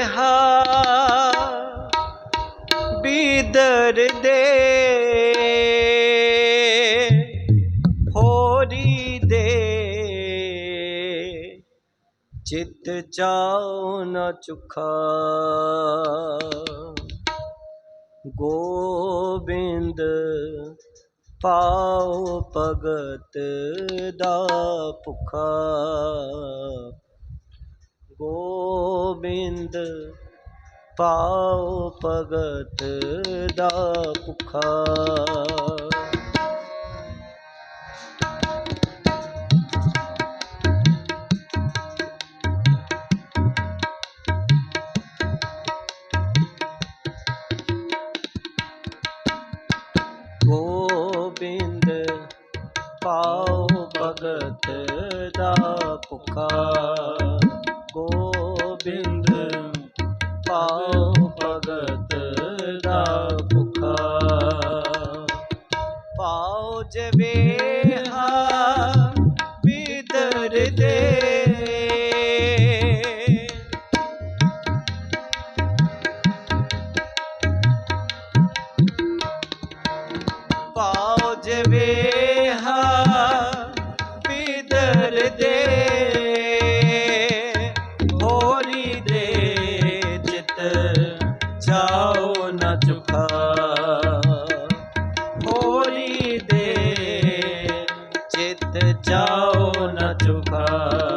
ਰਿਹਾ। ਬੀਦਰ ਦੇ ਹੋਰੀ ਦੇ ਨਾ ਚੁਖਾ। ਗੋਬਿੰਦ ਪਾਉ ਭਗਤ ਦਾ ਭੁਖਾ। ਗੋਬਿੰਦ ਪਾਉ ਭਗਤ ਦਾ ਭੁੱਖਾ। বাজবে ਤੇ ਚਾਓ ਨਾ ਚੁਖਾ।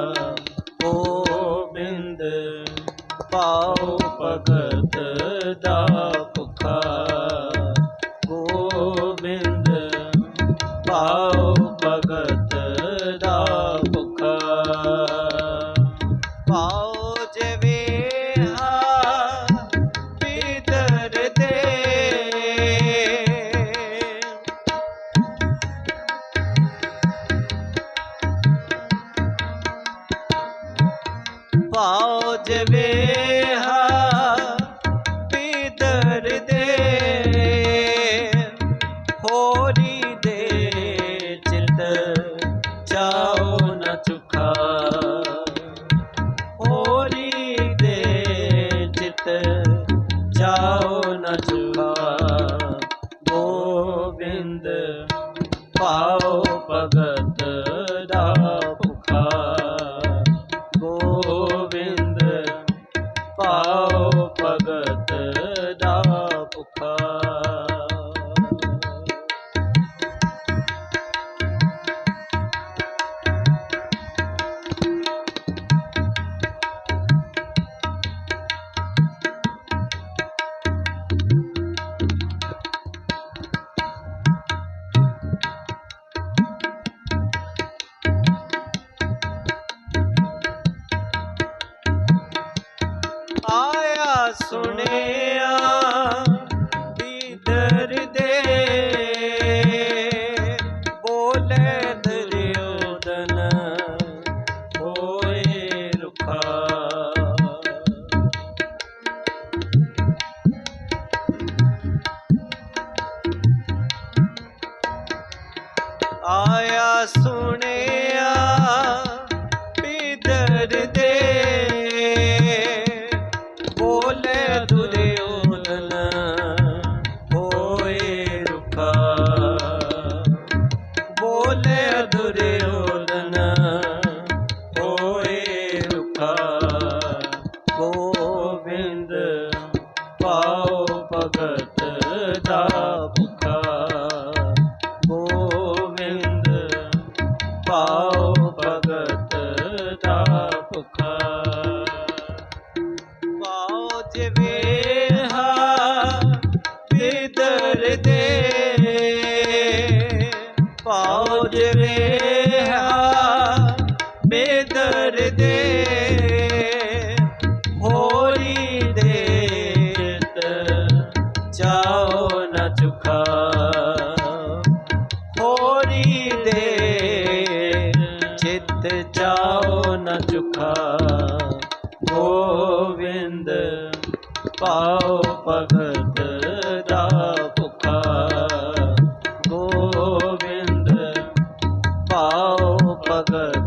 पाओ जबे Oh. ਸੁਣੇ। দেবে ಸಾಗರ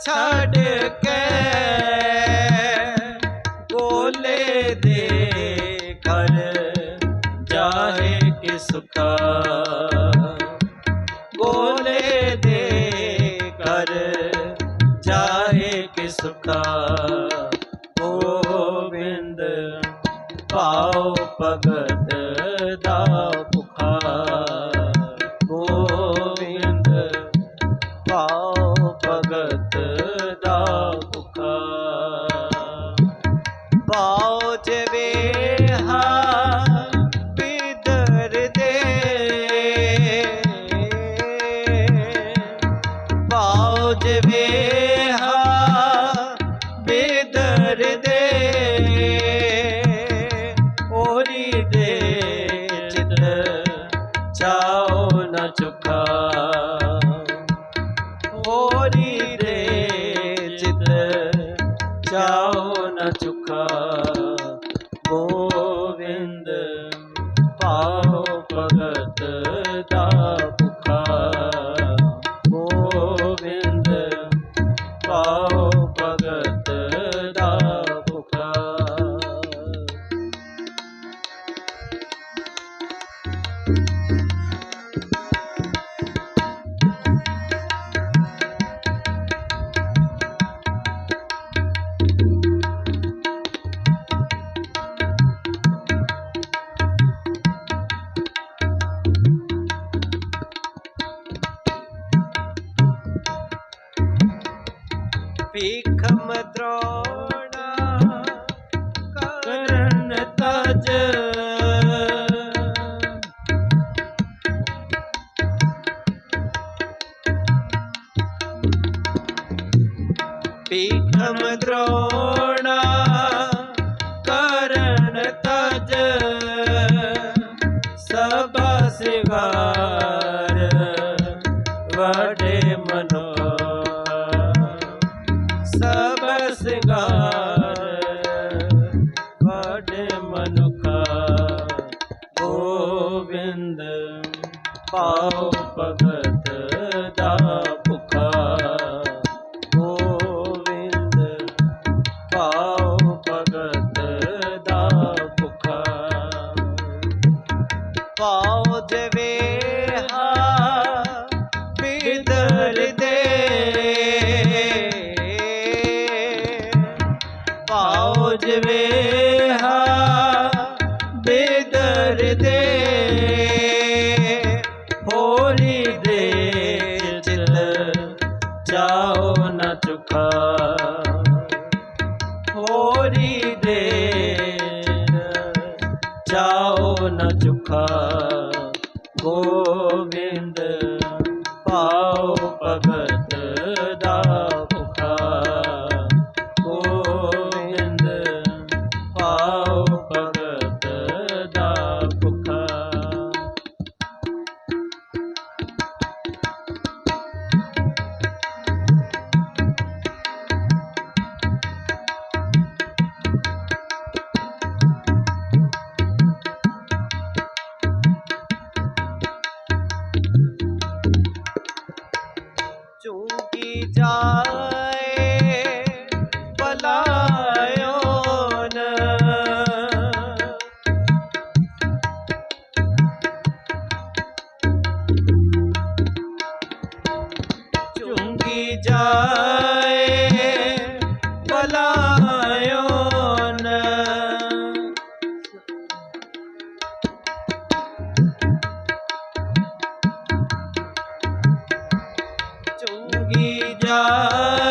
ਛੱਡ ਨ हम द्रोण ਚਾਉ ਨ ਚੁਖਾ ਗੋਬਿੰਦ ਚੁੰਗੀ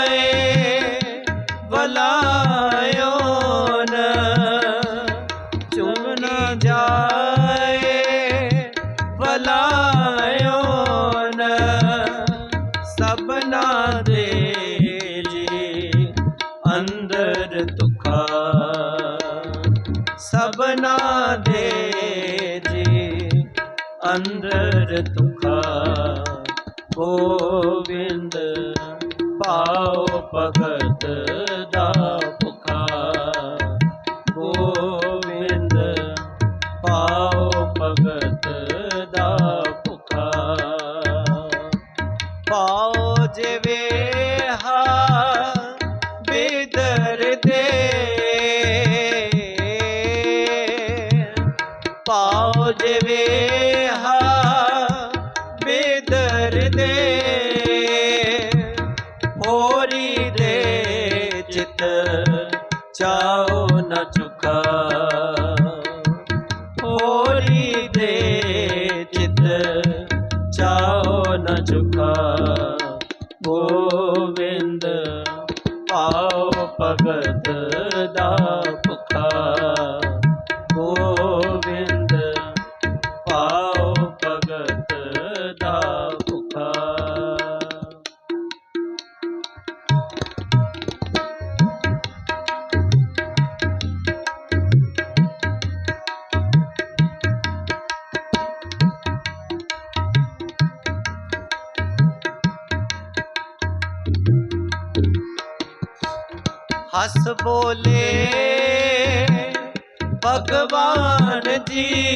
ਪਾਉ ਭਗਤ ਚਿਤ ਚਾਉ ਨ ਚੁਕਾ। ਹੱਸ ਬੋਲੇ ਭਗਵਾਨ ਜੀ।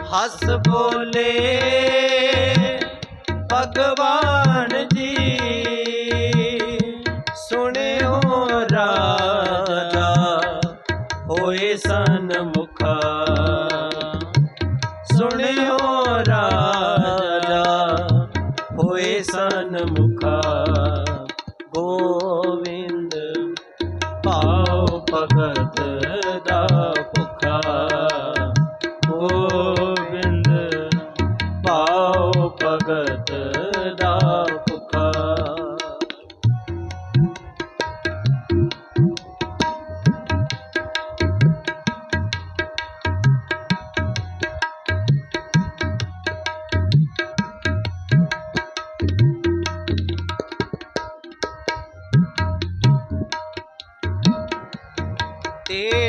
ਹੱਸ ਬੋਲੇ ਭਗਵਾਨ ਜੀ। ਸੁਣਿਓ ਰਾਜਾ ਹੋਏ ਸਨ ਮੁਖਾ। ਸੁਣਿਓ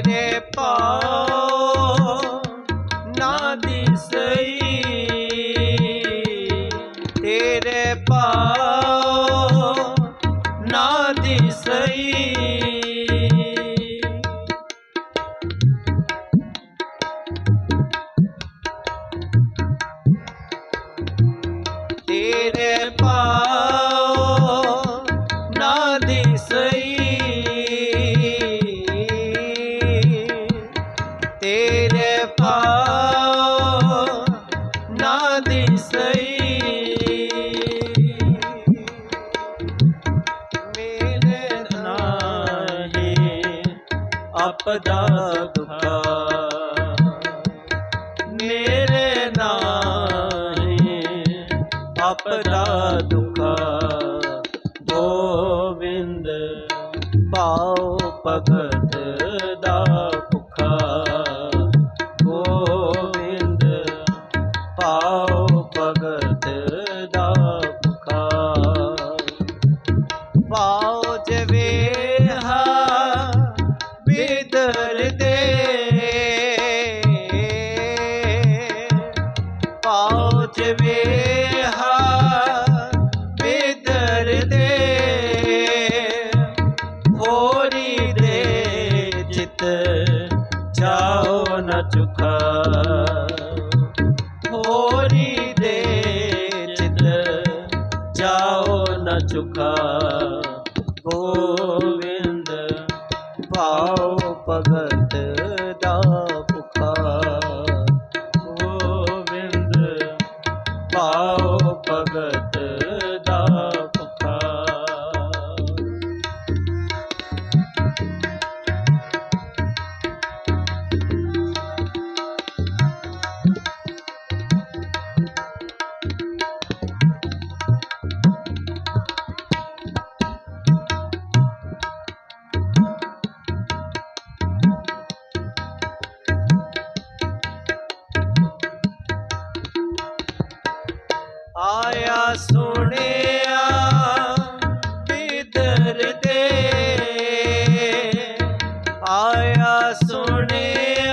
রে ਆਪਦਾ ਦੁਖਾ ਗੋਵਿੰਦ ਪਾਉ ਭਗਤ Uh, ਸੁਣਿਆ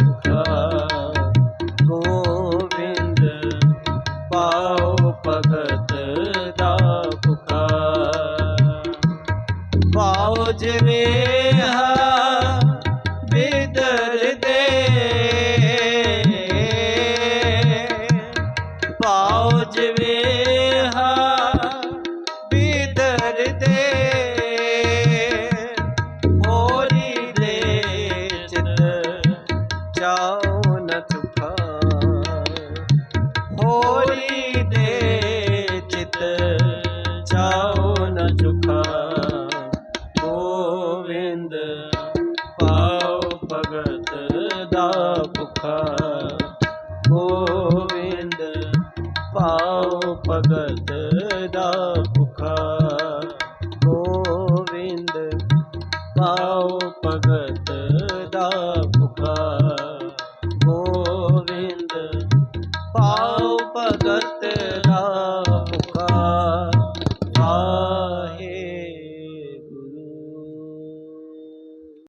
যে